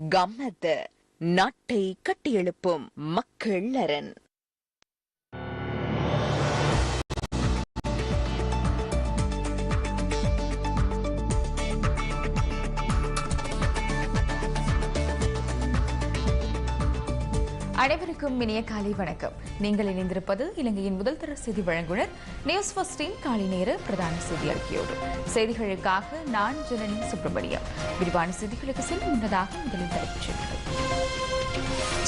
கம்மத்து நாட்டை கட்டியெழுப்பும் மக்கள் அரண். அனைவருக்கும் இனிய காலை வணக்கம். நீங்கள் இணைந்திருப்பது இலங்கையின் முதல் தர செய்தி வழங்குனர் நியூஸ் ஃபர்ஸ்டின் காலை நேர பிரதான செய்தி அறிக்கையோடு. செய்திகளுக்காக நான் ஜனனி சுப்பிரமணியம். விரிவான செய்திகளுக்கு செல்லும் முன்னதாக முதலில் தலைப்புச் செய்திகள்.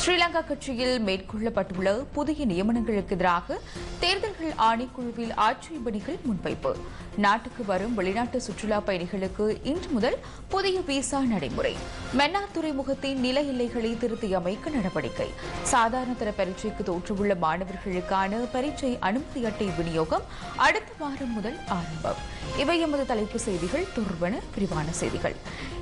ஸ்ரீலங்கா கட்சியில் மேற்கொள்ளப்பட்டுள்ள புதிய நியமனங்களுக்கு எதிராக தேர்தல்கள் ஆணைக்குழுவில் ஆட்சேபணிகள் முன்வைப்பு. நாட்டுக்கு வரும் வெளிநாட்டு சுற்றுலா பயணிகளுக்கு இன்று முதல் புதிய விசா நடைமுறை. மன்னார் துறைமுகத்தின் நில எல்லைகளை திருத்தியமைக்க நடவடிக்கை. சாதாரண தர பரீட்சைக்கு தோற்றுள்ள மாணவர்களுக்கான பரீட்சை அனுமதி அட்டை விநியோகம் அடுத்த வாரம் முதல் ஆரம்பம். இவை எமது தலைப்பு செய்திகள். தொடர்பான விரிவான செய்திகள்.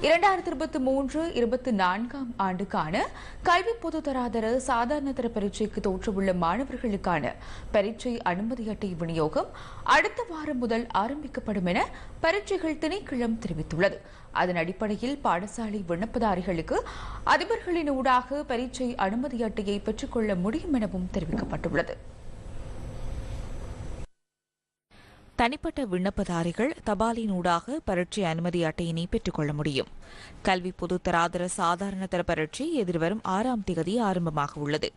இரண்டாயிரத்தி இருபத்தி மூன்று இருபத்தி நான்காம் ஆண்டுக்கான கல்வி பொதுத்தராதர சாதாரண தர பரீட்சைக்கு தோற்றவுள்ள மாணவர்களுக்கான பரீட்சை அனுமதி அட்டை விநியோகம் அடுத்த வாரம் முதல் ஆரம்பிக்கப்படும் என பரீட்சைகள் திணைக்களம் தெரிவித்துள்ளது. அதன் அடிப்படையில் பாடசாலை விண்ணப்பதாரிகளுக்கு அதிபர்களின் ஊடாக பரீட்சை அனுமதி அட்டையை பெற்றுக்கொள்ள முடியும் எனவும் தெரிவிக்கப்பட்டுள்ளது. தனிப்பட்ட விண்ணப்பதாரிகள் தபாலினூடாக பரீட்சை அனுமதி அட்டையினை பெற்றுக்கொள்ள முடியும். கல்வி பொதுத்தராதர சாதாரண தர பரீட்சை எதிர்வரும் ஆறாம் திகதி ஆரம்பமாக உள்ளது.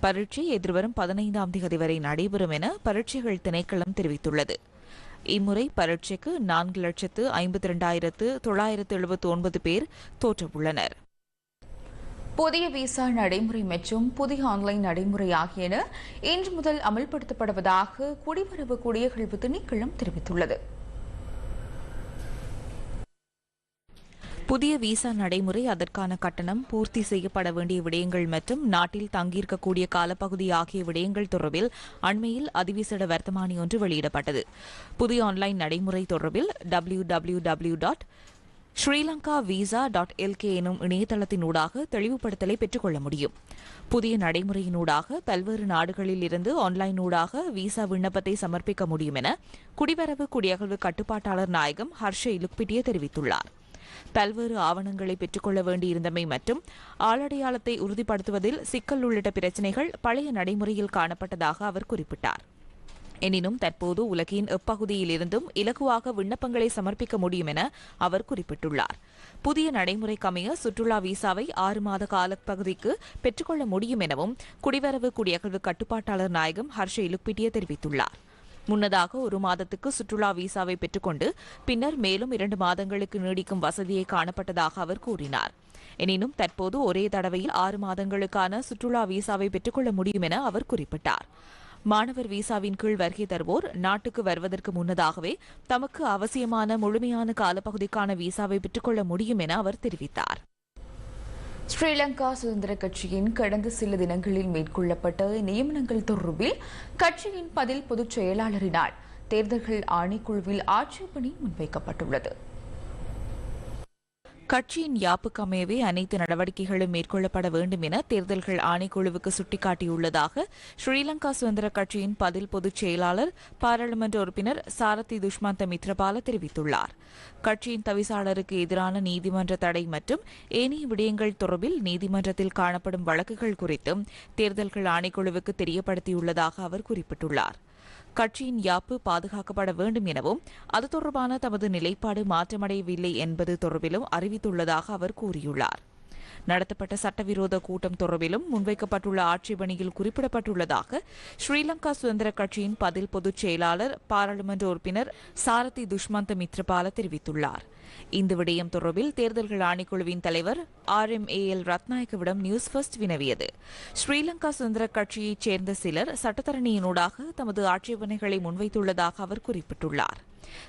பரீட்சை எதிர்வரும் பதினைந்தாம் திகதி வரை நடைபெறும் என பரீட்சைகள் திணைக்களம் தெரிவித்துள்ளது. இம்முறை பரீட்சைக்கு நான்கு லட்சத்து ஐம்பத்தி இரண்டாயிரத்து தொள்ளாயிரத்து எழுபத்து ஒன்பது பேர் தோற்றவுள்ளனர். புதிய விசா நடைமுறை மற்றும் புதிய ஆன்லைன் நடைமுறை ஆகியன இன்று முதல் அமல்படுத்தப்படுவதாக குடிவரவு குடியகழ்வு திணைக்களம் தெரிவித்துள்ளது. புதிய விசா நடைமுறை அதற்கான கட்டணம் பூர்த்தி செய்யப்பட வேண்டிய விடயங்கள் மற்றும் நாட்டில் தங்கியிருக்கக்கூடிய காலப்பகுதி ஆகிய விடயங்கள் தொடர்பில் அண்மையில் அதிவிசேட வர்த்தமானி ஒன்று வெளியிடப்பட்டது. புதிய ஆன்லைன் நடைமுறை தொடர்பில் W W W dot Sri Lanka visa dot LK எனும் இணையதளத்தினூடாக தெளிவுபடுத்தலை பெற்றுக்கொள்ள முடியும். புதிய நடைமுறையினூடாக பல்வேறு நாடுகளில் இருந்து ஆன்லைனூடாக விசா விண்ணப்பத்தை சமர்ப்பிக்க முடியும் என குடிவரவு குடியகழ்வு கட்டுப்பாட்டாளர் நாயகம் ஹர்ஷ லுக்பிட்டிய தெரிவித்துள்ளார். பல்வேறு ஆவணங்களை பெற்றுக்கொள்ள வேண்டியிருந்தமை மற்றும் ஆளடையாளத்தை உறுதிப்படுத்துவதில் சிக்கல் உள்ளிட்ட பிரச்சினைகள் பழைய நடைமுறையில் காணப்பட்டதாக அவர் குறிப்பிட்டார். எனினும் தற்போது உலகின் எப்பகுதியிலிருந்தும் இலகுவாக விண்ணப்பங்களை சமர்ப்பிக்க முடியும் என அவர் குறிப்பிட்டுள்ளார். புதிய நடைமுறைக்கமைய சுற்றுலா விசாவை ஆறு மாத காலப்பகுதிக்கு பெற்றுக்கொள்ள முடியும் எனவும் குடிவரவு குடியகழ்வு கட்டுப்பாட்டாளர் நாயகம் ஹர்ஷ இலுப்பிட்டிய தெரிவித்துள்ளார். முன்னதாக ஒரு மாதத்துக்கு சுற்றுலா விசாவை பெற்றுக்கொண்டு பின்னர் மேலும் இரண்டு மாதங்களுக்கு நீடிக்கும் வசதியை காணப்பட்டதாக அவர் கூறினார். எனினும் தற்போது ஒரே தடவையில் ஆறு மாதங்களுக்கான சுற்றுலா விசாவை பெற்றுக்கொள்ள முடியும் என அவர் குறிப்பிட்டார். மாணவர் விசாவின் கீழ் வருகை தருவோர் நாட்டுக்கு வருவதற்கு முன்னதாகவே தமக்கு அவசியமான முழுமையான காலப்பகுதிக்கான விசாவை பெற்றுக்கொள்ள முடியும் என அவர் தெரிவித்தார். ஸ்ரீலங்கா சுதந்திர கட்சியின் கடந்த சில தினங்களில் மேற்கொள்ளப்பட்ட நியமனங்கள் தொடர்பில் கட்சியின் பதில் பொதுச் செயலாளரினால் தேர்தல்கள் ஆணைக்குழுவில் ஆட்சேபணி முன்வைக்கப்பட்டுள்ளது. கட்சியின் யாப்புக்கமையவே அனைத்து நடவடிக்கைகளும் மேற்கொள்ளப்பட வேண்டும் என தேர்தல்கள் ஆணைக்குழுவுக்கு சுட்டிக்காட்டியுள்ளதாக ஸ்ரீலங்கா சுதந்திர கட்சியின் பதில் பொதுச் செயலாளர் பாராளுமன்ற உறுப்பினர் சாரதி துஷ்மந்த மித்ரபால தெரிவித்துள்ளார். கட்சியின் தவிசாளருக்கு எதிரான நீதிமன்ற தடை மற்றும் ஏனைய விடயங்கள் தொடர்பில் நீதிமன்றத்தில் காணப்படும் வழக்குகள் குறித்தும் தேர்தல்கள் ஆணைக்குழுவுக்கு தெரியப்படுத்தியுள்ளதாக அவர் குறிப்பிட்டுள்ளார். கட்சியின் யாப்பு பாதுகாக்கப்பட வேண்டும் எனவும் அது தொடர்பான தமது நிலைப்பாடு மாற்றமடையவில்லை என்பது தொடர்பிலும் அறிவித்துள்ளதாக அவர் கூறியுள்ளார். நடத்தப்பட்ட சட்டவிரோத கூட்டம் தொடர்பிலும் முன்வைக்கப்பட்டுள்ள ஆட்சேபணியில் குறிப்பிடப்பட்டுள்ளதாக ஸ்ரீலங்கா சுதந்திர கட்சியின் பதில் பொதுச் செயலாளர் பாராளுமன்ற உறுப்பினர் சாரதி துஷ்மந்த மித்ரபால தெரிவித்துள்ளார். இந்த விடயம் தொடர்பில் தேர்தல்கள் ஆணைக்குழுவின் தலைவர் ஆர் எம் ஏ எல் ரத்நாயக்கவிடம் நியூஸ் ஃபர்ஸ்ட் வினவியது. ஸ்ரீலங்கா சுதந்திர கட்சியைச் சேர்ந்த சிலர் சட்டத்தரணியினூடாக தமது ஆட்சேபனைகளை முன்வைத்துள்ளதாக அவர் குறிப்பிட்டுள்ளார்.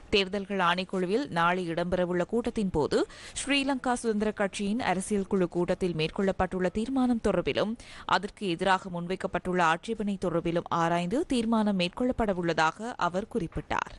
தேர்தல்கள் ஆணைக்குழுவில் நாளை இடம்பெறவுள்ள கூட்டத்தின் போது ஸ்ரீலங்கா சுதந்திர கட்சியின் அரசியல் குழு கூட்டத்தில் மேற்கொள்ளப்பட்டுள்ள தீர்மானம் தொடர்பிலும் அதற்கு எதிராக முன்வைக்கப்பட்டுள்ள ஆட்சேபனை தொடர்பிலும் ஆராய்ந்து தீர்மானம் மேற்கொள்ளப்படவுள்ளதாக அவர் குறிப்பிட்டார்.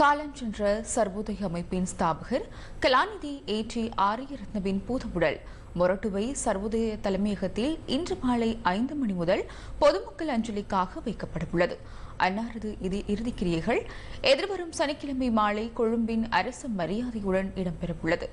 காலஞ்சென்ற சர்வோதய அமைப்பின் ஸ்தாபகர் கலாநிதி ஏ டி ஆரியரத்னவின் பூதவுடல் மொரட்டுவை சர்வோதய தலைமையகத்தில் இன்று மாலை ஐந்து மணி முதல் பொதுமக்கள் அஞ்சலிக்காக வைக்கப்படவுள்ளது. அன்னாரது இது இறுதிக்கிரியைகள் எதிர்வரும் சனிக்கிழமை மாலை கொழும்பின் அரசு மரியாதையுடன் இடம்பெறவுள்ளது.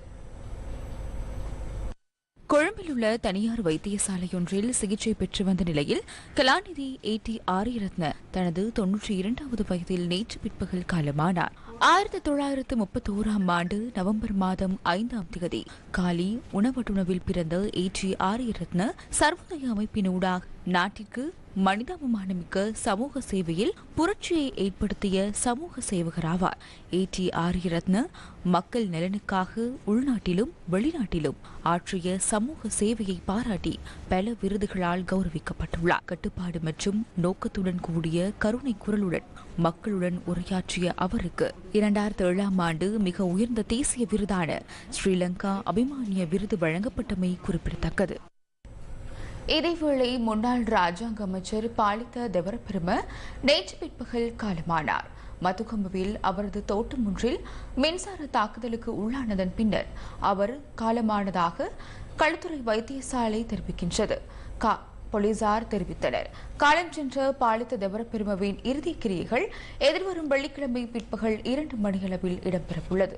கொழும்பில் உள்ள தனியார் வைத்தியசாலையொன்றில் சிகிச்சை பெற்று வந்த நிலையில் கலாநிதி ஏ டி ஆரியரத்ன தனது தொன்னூற்றி இரண்டாவது வயதில் நேற்று பிற்பகல் காலமானார். ஆயிரத்தி தொள்ளாயிரத்து முப்பத்தி ஓராம் ஆண்டு நவம்பர் மாதம் ஐந்தாம் தேதி காலி உணவட்டுணவில் பிறந்த ஏ டி ஆரியரத்ன சர்வோதய அமைப்பினூடாக நாட்டிற்கு மனிதாபிமானமிக்க சமூக சேவையில் புரட்சியை ஏற்படுத்திய சமூக சேவகராவார். ஏ. டி. ஆரியரத்ன மக்கள் நலனுக்காக உள்நாட்டிலும் வெளிநாட்டிலும் ஆற்றிய சமூக சேவையை பாராட்டி பல விருதுகளால் கௌரவிக்கப்பட்டுள்ளார். கட்டுப்பாடு மற்றும் நோக்கத்துடன் கூடிய கருணை குரலுடன் மக்களுடன் உரையாற்றிய அவருக்கு இரண்டாயிரத்தி ஏழாம் ஆண்டு மிக உயர்ந்த தேசிய விருதான ஸ்ரீலங்கா அபிமானிய விருது வழங்கப்பட்டமை குறிப்பிடத்தக்கது. இதேவேளை முன்னாள் ராஜாங்க அமைச்சர் பாலித்த தெவரப்பெரும நேற்று பிற்பகல் காலமானார். மதுகம்பவில் அவரது தோட்டம் ஒன்றில் மின்சார தாக்குதலுக்கு உள்ளானதன் பின்னர் அவர் காலமானதாக களுத்துறை வைத்தியசாலை தெரிவிக்கின்றது. கா போலீசார் தெரிவித்தனர். காலம் சென்ற பாலித்த தெவரப்பெருமவின் இறுதிக் கிரியைகள் எதிர்வரும் வெள்ளிக்கிழமை பிற்பகல் இரண்டு மணியளவில் இடம்பெறவுள்ளது.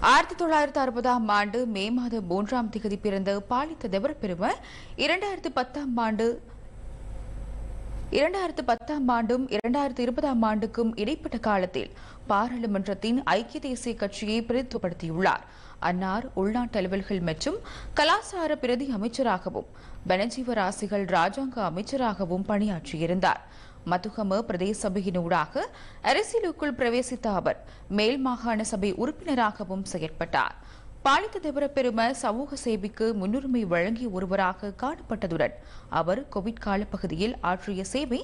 ஆயிரத்தி தொள்ளாயிரத்தி அறுபதாம் ஆண்டு மே மாதம் மூன்றாம் திகதி பிறந்த பாலித்த தெவரப்பெரும இரண்டாயிரத்தி பத்தாம் ஆண்டு இரண்டாயிரத்து பத்தாம் ஆண்டும் இரண்டாயிரத்து இருபதாம் ஆண்டுக்கும் இடைப்பட்ட காலத்தில் பாராளுமன்றத்தின் ஐக்கிய தேசிய கட்சியை பிரதித்துவப்படுத்தியுள்ளார். அன்னார் உள்நாட்டு அலுவல்கள் மற்றும் கலாசார பிரதி அமைச்சராகவும் பனஜீவராசிகள் ராஜாங்க அமைச்சராகவும் பணியாற்றியிருந்தார். மதுகம பிரதேச சபையினூடாக அரசியலுக்குள் பிரவேசித்த அவர் மேல் மாகாண சபை உறுப்பினராகவும் செயற்பட்டார். பாலித்த தேவர பெரும சமூக சேவைக்கு முன்னுரிமை வழங்கிய ஒருவராக காணப்பட்டதுடன் அவர் கோவிட் கால பகுதியில் ஆற்றிய சேவை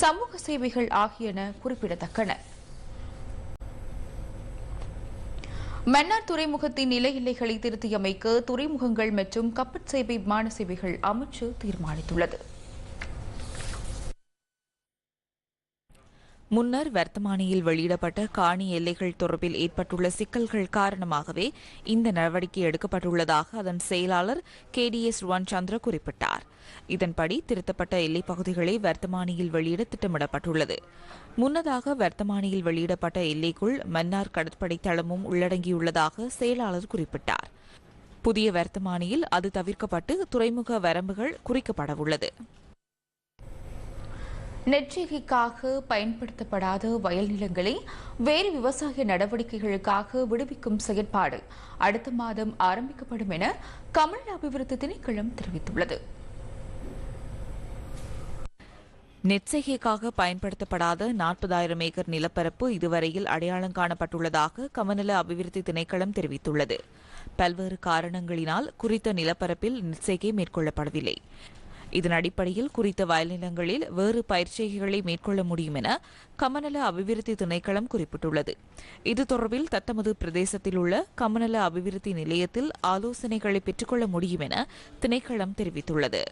சமூக சேவைகள் ஆகியன குறிப்பிடத்தக்கன. மன்னார் துறைமுகத்தின் நில எல்லைகளை திருத்தியமைக்க துறைமுகங்கள் மற்றும் கப்பற் சேவை விமான சேவைகள் அமைச்சு தீர்மானித்துள்ளது. முன்னர் வர்த்தமானியில் வெளியிடப்பட்ட காணி எல்லைகள் தொடர்பில் ஏற்பட்டுள்ள சிக்கல்கள் காரணமாகவே இந்த நடவடிக்கை எடுக்கப்பட்டுள்ளதாக அதன் செயலாளர் K D S Ruwan Chandra குறிப்பிட்டார். இதன்படி திருத்தப்பட்ட எல்லைப் பகுதிகளை வர்த்தமானியில் வெளியிட திட்டமிடப்பட்டுள்ளது. முன்னதாக வர்த்தமானியில் வெளியிடப்பட்ட எல்லைக்குள் மன்னார் கடற்படை தளமும் உள்ளடங்கியுள்ளதாக செயலாளர் குறிப்பிட்டார். புதிய வர்த்தமானியில் அது தவிர்க்கப்பட்டு துறைமுக வரம்புகள் குறிக்கப்படவுள்ளது. நெற்றிகைக்காக பயன்படுத்தப்படாத வயல் நிலங்களை வேறு விவசாய நடவடிக்கைகளுக்காக விடுவிக்கும் செயற்பாடு அடுத்த மாதம் ஆரம்பிக்கப்படும் என கமல் அபிவிருத்தி திணைக்களம் தெரிவித்துள்ளது. நெற்செய்கைக்காக பயன்படுத்தப்படாத நாற்பதாயிரம் ஏக்கர் நிலப்பரப்பு இதுவரையில் அடையாளம் காணப்பட்டுள்ளதாக கமநல அபிவிருத்தி திணைக்களம் தெரிவித்துள்ளது. பல்வேறு காரணங்களினால் குறித்த நிலப்பரப்பில் நெற்செய்கை மேற்கொள்ளப்படவில்லை. இதன் அடிப்படையில் குறித்த வயல் நிலங்களில் வேறு பயிற்சிகளை மேற்கொள்ள முடியும் என கமநல அபிவிருத்தி திணைக்களம் குறிப்பிட்டுள்ளது. இது தொடர்பில் தத்தமது பிரதேசத்தில் உள்ள கமநல அபிவிருத்தி நிலையத்தில் ஆலோசனைகளை பெற்றுக்கொள்ள முடியும் என திணைக்களம் தெரிவித்துள்ளது.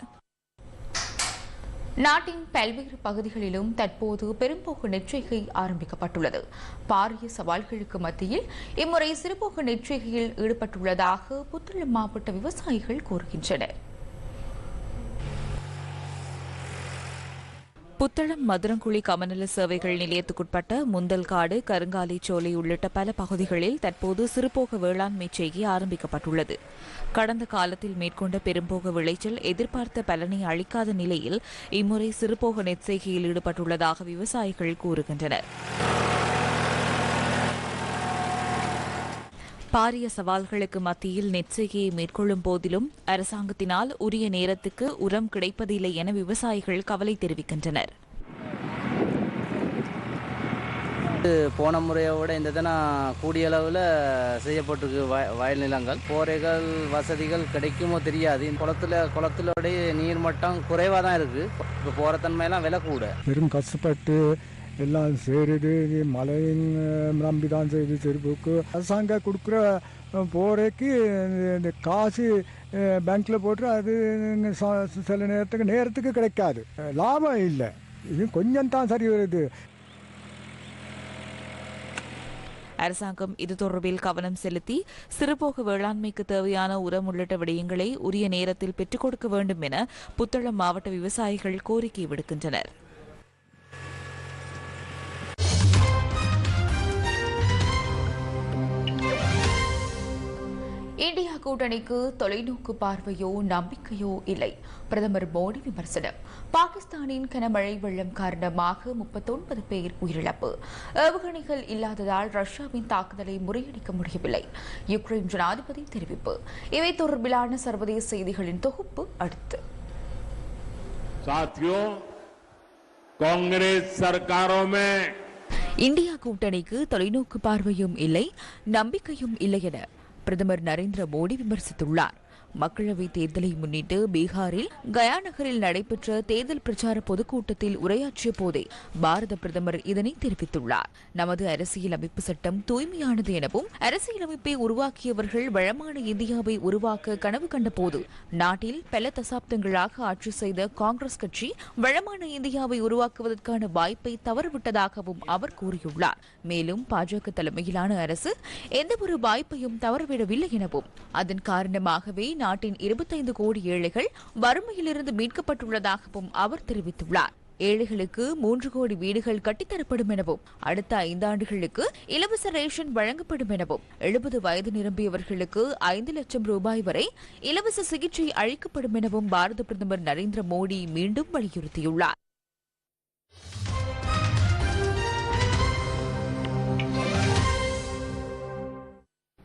நாட்டின் பல்வேறு பகுதிகளிலும் தற்போது பெரும்போக்கு நெற்றிகை ஆரம்பிக்கப்பட்டுள்ளது. பாரிய சவால்களுக்கு மத்தியில் இம்முறை சிறுபோக்கு நெற்றிகையில் ஈடுபட்டுள்ளதாக புத்துள்ள மாவட்ட விவசாயிகள் கூறுகின்றனர். புத்தளம் மதுரங்குழி கமநல சேவைகள் நிலையத்துக்குட்பட்ட முந்தல்காடு கருங்காலிச்சோலை உள்ளிட்ட பல பகுதிகளில் தற்போது சிறுபோக வேளாண்மை செய்கை ஆரம்பிக்கப்பட்டுள்ளது. கடந்த காலத்தில் மேற்கொண்ட பெரும்போக விளைச்சல் எதிர்பார்த்த பலனை அளிக்காத நிலையில் இம்முறை சிறுபோக நெற்செய்கையில் ஈடுபட்டுள்ளதாக விவசாயிகள் கூறுகின்றனர். பாரிய சவால்களுக்கு மத்தியில் நெற்செய்கையை மேற்கொள்ளும் போதிலும் அரசாங்கத்தினால் உரிய நேரத்துக்கு உரம் கிடைப்பதில்லை என விவசாயிகள் கவலை தெரிவிக்கின்றனர். போன முறையை விட இந்த தினம் கூடிய அளவில் செய்யப்பட்டிருக்கு வய வயல் நிலங்கள். போரைகள் வசதிகள் கிடைக்குமோ தெரியாது. குளத்துல குளத்திலோடைய நீர் மட்டம் குறைவாக தான் இருக்குது இப்போ போகிற தன்மையெல்லாம் விலை கூட. பெரும் கஷ்டப்பட்டு எல்லாம் சேருது. இது மழையின் நம்பி தான் செய்யுது திருப்புக்கு அரசாங்கம் கொடுக்குற போரைக்கு இந்த காசு பேங்க்கில் போட்டு அது சில நேரத்துக்கு நேரத்துக்கு கிடைக்காது. லாபம் இல்லை. இது கொஞ்சம் தான் சரி வருது. அரசாங்கம் இது தொடர்பில் கவனம் செலுத்தி சிறுபோக வேளாண்மைக்கு தேவையான உரம் உள்ளிட்ட விடயங்களை உரிய நேரத்தில் பெற்றுக் கொடுக்க வேண்டும் என புத்தளம் மாவட்ட விவசாயிகள் கோரிக்கை விடுக்கின்றனர். இந்தியா கூட்டணிக்கு தொலைநோக்கு பார்வையோ நம்பிக்கையோ இல்லை. பிரதமர் மோடி விமர்சனம். பாகிஸ்தானின் கனமழை வெள்ளம் காரணமாக முப்பத்தொன்பது பேர் உயிரிழப்பு. ஏவுகணைகள் இல்லாததால் ரஷ்யாவின் தாக்குதலை முறியடிக்க முடியவில்லை. யுக்ரைன் ஜனாதிபதி தெரிவிப்பு. இவை தொடர்பிலான சர்வதேச செய்திகளின் தொகுப்பு அடுத்து. இந்தியா கூட்டணிக்கு தொலைநோக்கு பார்வையும் இல்லை நம்பிக்கையும் இல்லை என பிரதமர் நரேந்திர மோடி விமர்சித்துள்ளார். மக்களவைத் தேர்தலை முன்னிட்டு பீகாரில் கயா நகரில் நடைபெற்ற தேர்தல் பிரச்சார பொதுக்கூட்டத்தில் உரையாற்றிய போதே பாரத பிரதமர் இதனை தெரிவித்துள்ளார். நமது அரசியலமைப்பு சட்டம் தூய்மையானது எனவும் அரசியலமைப்பை உருவாக்கியவர்கள் வளமான இந்தியாவை உருவாக்க கனவு கண்டபோது நாட்டில் பல தசாப்தங்களாக ஆட்சி செய்த காங்கிரஸ் கட்சி வளமான இந்தியாவை உருவாக்குவதற்கான வாய்ப்பை தவறவிட்டதாகவும் அவர் கூறியுள்ளார். மேலும் பாஜக தலைமையிலான அரசு எந்தவொரு வாய்ப்பையும் தவறவிடவில்லை எனவும் அதன் காரணமாகவே நாட்டின் இருபத்தைந்து கோடி ஏழைகள் வறுமையிலிருந்து மீட்கப்பட்டுள்ளதாகவும் அவர் தெரிவித்துள்ளார். ஏழைகளுக்கு மூன்று கோடி வீடுகள் கட்டித்தரப்படும் எனவும் அடுத்த ஐந்தாண்டுகளுக்கு இலவச ரேஷன் வழங்கப்படும் எனவும் எழுபது வயது நிரம்பியவர்களுக்கு ஐந்து லட்சம் ரூபாய் வரை இலவச சிகிச்சை அளிக்கப்படும் எனவும் பாரத பிரதமர் நரேந்திர மோடி மீண்டும் வலியுறுத்தியுள்ளார்.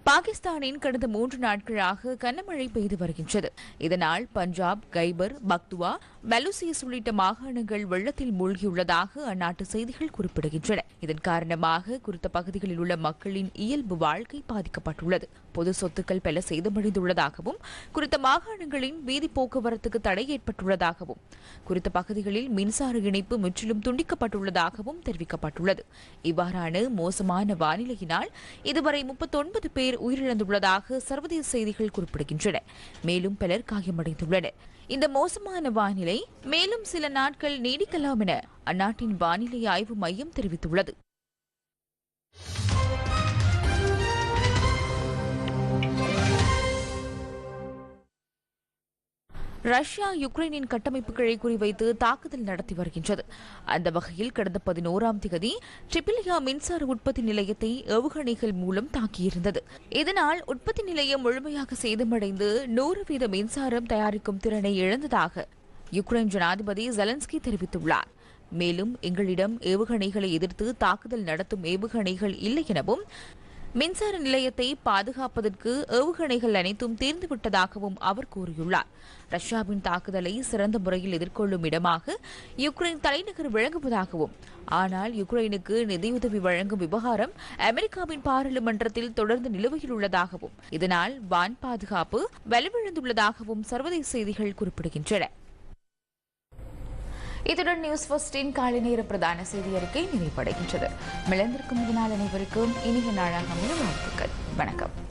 பாகிஸ்தானின் கடந்த மூன்று நாட்களாக கனமழை பெய்து வருகின்றது. இதனால் பஞ்சாப் கைபர் பக்துவா பலூசியஸ் உள்ளிட்ட மாகாணங்கள் வெள்ளத்தில் மூழ்கியுள்ளதாக அந்நாட்டு செய்திகள் குறிப்பிடுகின்றன. இதன் காரணமாக குறித்த பகுதிகளில் உள்ள மக்களின் இயல்பு வாழ்க்கை பாதிக்கப்பட்டுள்ளது. பொது சொத்துக்கள் பல சேதமடைந்துள்ளதாகவும் குறித்த மாகாணங்களின் வீதி போக்குவரத்துக்கு தடை ஏற்பட்டுள்ளதாகவும் குறித்த பகுதிகளில் மின்சார இணைப்பு முற்றிலும் துண்டிக்கப்பட்டுள்ளதாகவும் தெரிவிக்கப்பட்டுள்ளது. இவ்வாறான மோசமான வானிலையினால் இதுவரை முப்பத்தொன்பது பேர் உயிரிழந்துள்ளதாக சர்வதேச செய்திகள் குறிப்பிடுகின்றன. மேலும் பலர் காயமடைந்துள்ளனர். இந்த மோசமான வானிலை மேலும் சில நாட்கள் நீடிக்கலாம் என அந்நாட்டின் வானிலை ஆய்வு மையம் தெரிவித்துள்ளது. ரஷ்யா யுக்ரைனின் கட்டமைப்புகளை குறிவைத்து தாக்குதல் நடத்தி வருகின்றது. அந்த வகையில் கடந்த பதினோராம் தேதி ட்ரிபிலியா மின்சார உற்பத்தி நிலையத்தை ஏவுகணைகள் மூலம் தாக்கியிருந்தது. இதனால் உற்பத்தி நிலையம் முழுமையாக சேதமடைந்து நூறு வீத மின்சாரம் தயாரிக்கும் திறனை இழந்ததாக யுக்ரைன் ஜனாதிபதி ஜெலன்ஸ்கி தெரிவித்துள்ளார். மேலும் எங்களிடம் ஏவுகணைகளை எதிர்த்து தாக்குதல் நடத்தும் ஏவுகணைகள் இல்லை எனவும் மின்சார நிலையத்தை பாதுகாப்பதற்கு ஏவுகணைகள் அனைத்தும் தீர்ந்துவிட்டதாகவும் அவர் கூறியுள்ளார். ரஷ்யாவின் தாக்குதலை சிறந்த முறையில் எதிர்கொள்ளும் இடமாக யுக்ரைன் தலைநகர் விளங்குவதாகவும் ஆனால் யுக்ரைனுக்கு நிதியுதவி வழங்கும் விவகாரம் அமெரிக்காவின் பாராளுமன்றத்தில் தொடர்ந்து நிலுவையில் உள்ளதாகவும் இதனால் வான் பாதுகாப்பு வலுவிழந்துள்ளதாகவும் சர்வதேச செய்திகள் குறிப்பிடுகின்றன. இத்துடன் நியூஸ் ஃபர்ஸ்டின் காலை நேர பிரதான செய்தி அறிக்கை நிறைவடைகின்றது. மிளந்திருக்கும் இதனால் அனைவருக்கும் இனிய நாளாக அமைய வாழ்த்துக்கள். வணக்கம்.